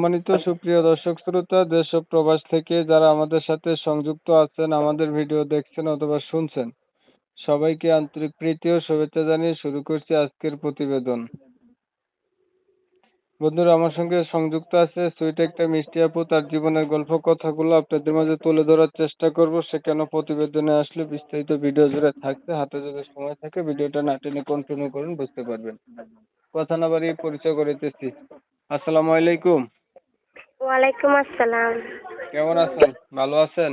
সম্মানিত সুপ্রিয় দর্শক শ্রোতা, দেশ ও প্রবাস থেকে যারা আমাদের সাথে সংযুক্ত আছেন, আমাদের ভিডিও দেখছেন অথবা শুনছেন, সবাইকে আন্তরিক প্রীতি ও শুভেচ্ছা জানিয়ে শুরু করছি আজকের প্রতিবেদন। বন্ধুরা, আমার সঙ্গে সংযুক্ত আছে সুইট একটা মিষ্টি আপু, তার জীবনের গল্প কথাগুলো আপনাদের মাঝে তুলে ধরার চেষ্টা করব। সে কেন প্রতিবেদনে আসলে, বিস্তারিত ভিডিও জুড়ে থাকতে, হাতে যদি সময় থাকে, ভিডিওটা না টেনে কন্টিনিউ করুন, বুঝতে পারবেন। কথা না বাড়িয়ে পরিচয় করিতেছি আসসালামু আলাইকুম। ওয়ালাইকুম আসসালাম। কেমন আছেন? ভালো আছেন?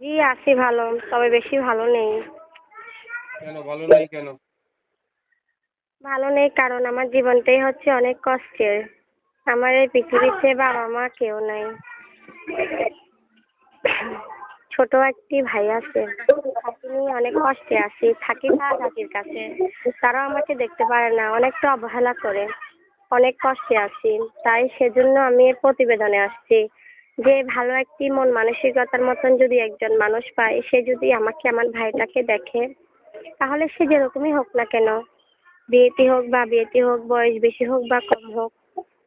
জি আছি ভালো তবে বেশি ভালো নেই। কেন ভালো নাই কেন? ভালো নেই কারণ আমার জীবনটাই হচ্ছে অনেক কষ্টের। আমার এই পৃথিবীতে বাবা মা কেউ নাই। ছোট একটি ভাই আছে। তাকে নিয়ে অনেক কষ্টে আছি থাকি তার কাছে। তারাও আমাকে দেখতে পারে না অনেকটা অবহেলা করে। অনেক কষ্টে আছি। তাই সেজন্য আমি প্রতিবেদনে আসছি যে, ভালো একটি মন মানসিকতার মতন যদি একজন মানুষ পায়, সে যদি আমাকে, আমার ভাইটাকে দেখে, তাহলে সে যেরকমই হোক না কেন, বিয়েতে হোক বা বিয়েতে হোক, বয়স বেশি হোক বা কম হোক,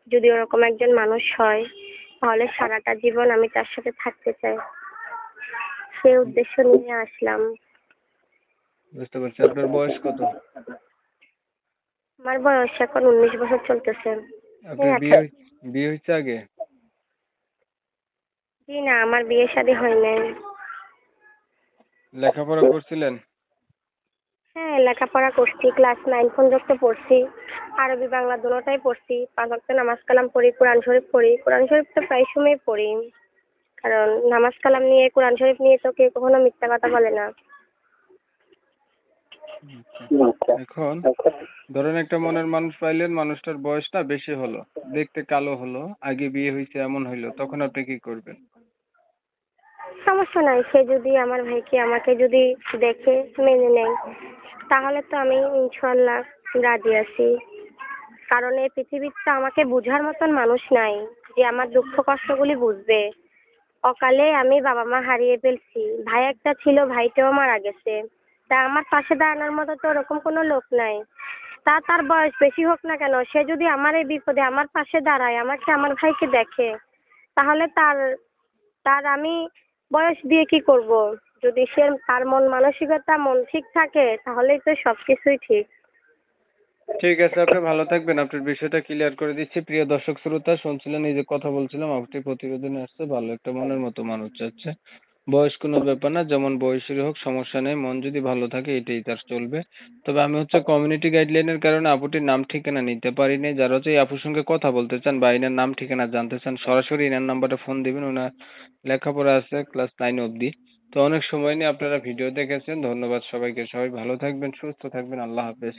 যদি ওরকম একজন মানুষ হয়, তাহলে সারাটা জীবন আমি তার সাথে থাকতে চাই। সেই উদ্দেশ্য নিয়ে আসলাম। বুঝতে পারছি। আপনার বয়স কত? আমার বয়স এখন উনিশ বছর চলতেছে। আপনার বিয়ে বিয়ে হয়েছে আগে? জি না আমার বিয়ে শাদী হয় নাই। লেখাপড়া করছিলেন? হ্যাঁ লেখাপড়া করছি ক্লাস নাইন পর্যন্ত পড়ছি। আরবি বাংলা দুটোটাই পড়ছি। পাঁচ ওয়াক্ত নামাজ কালাম পড়ি কোরআন শরীফ পড়ি। কোরআন শরীফ তো প্রায় সময় পড়ি। কারণ নামাজ কালাম নিয়ে কোরআন শরীফ নিয়ে তো কেউ কখনো মিথ্যা কথা বলে না। এখন ধরেন একটা মনের মানুষ পাইলেন মানুষটার বয়সটা বেশি হলো দেখতে কালো হলো আগে বিয়ে হয়েছে এমন হইল তখন আপনি কি করবেন? সমস্যা নাই সে যদি আমার ভাইকে আমাকে যদি দেখে মেনে নেয় তাহলে তো আমি ইনশাল্লাহ রাজি আছি। কারণ এই পৃথিবীতে তো আমাকে বোঝার মতন মানুষ নাই যে আমার দুঃখ কষ্টগুলি বুঝবে। অকালে আমি বাবা মা হারিয়ে ফেলছি ভাই একটা ছিল ভাইটাও মারা গেছে। তা আমার পাশে দাঁড়ানোর মতো তো ওরকম কোনো লোক নাই। তা তার বয়স বেশি হোক না কেন, সে যদি আমার এই বিপদে আমার পাশে দাঁড়ায়, আমাকে আমার ভাইকে দেখে, তাহলে তার তার আমি বয়স দিয়ে কি করব? যদি সে তার মন মানসিকতা, মন ঠিক থাকে, তাহলেই তো সব কিছুই ঠিক। ঠিক আছে, আপনি ভালো থাকবেন। আপনার বিষয়টা ক্লিয়ার করে দিচ্ছি। প্রিয় দর্শক, শ্রোতা, শুনছিলেন, এই যে কথা বলছিলাম, আপনি প্রতিবেদনে আসছে, ভালো একটা মনের মতো মানুষ চাচ্ছে বয়স কোনো ব্যাপার না, যেমন বয়সেরই হোক, সমস্যা নেই, মন যদি ভালো থাকে, এটাই তার চলবে। তবে আমি হচ্ছে কমিউনিটি গাইডলাইনের কারণে আপুটির নাম ঠিকানা নিতে পারি পারিনি। যারা হচ্ছে এই আপুর সঙ্গে কথা বলতে চান বা এনার নাম ঠিকানা জানতে চান, সরাসরি এনার নাম্বারে ফোন দিবেন ওনার লেখাপড়া আছে ক্লাস নাইন অবধি। তো অনেক সময় নিয়ে আপনারা ভিডিও দেখেছেন। ধন্যবাদ সবাইকে। সবাই ভালো থাকবেন, সুস্থ থাকবেন। আল্লাহ হাফেজ।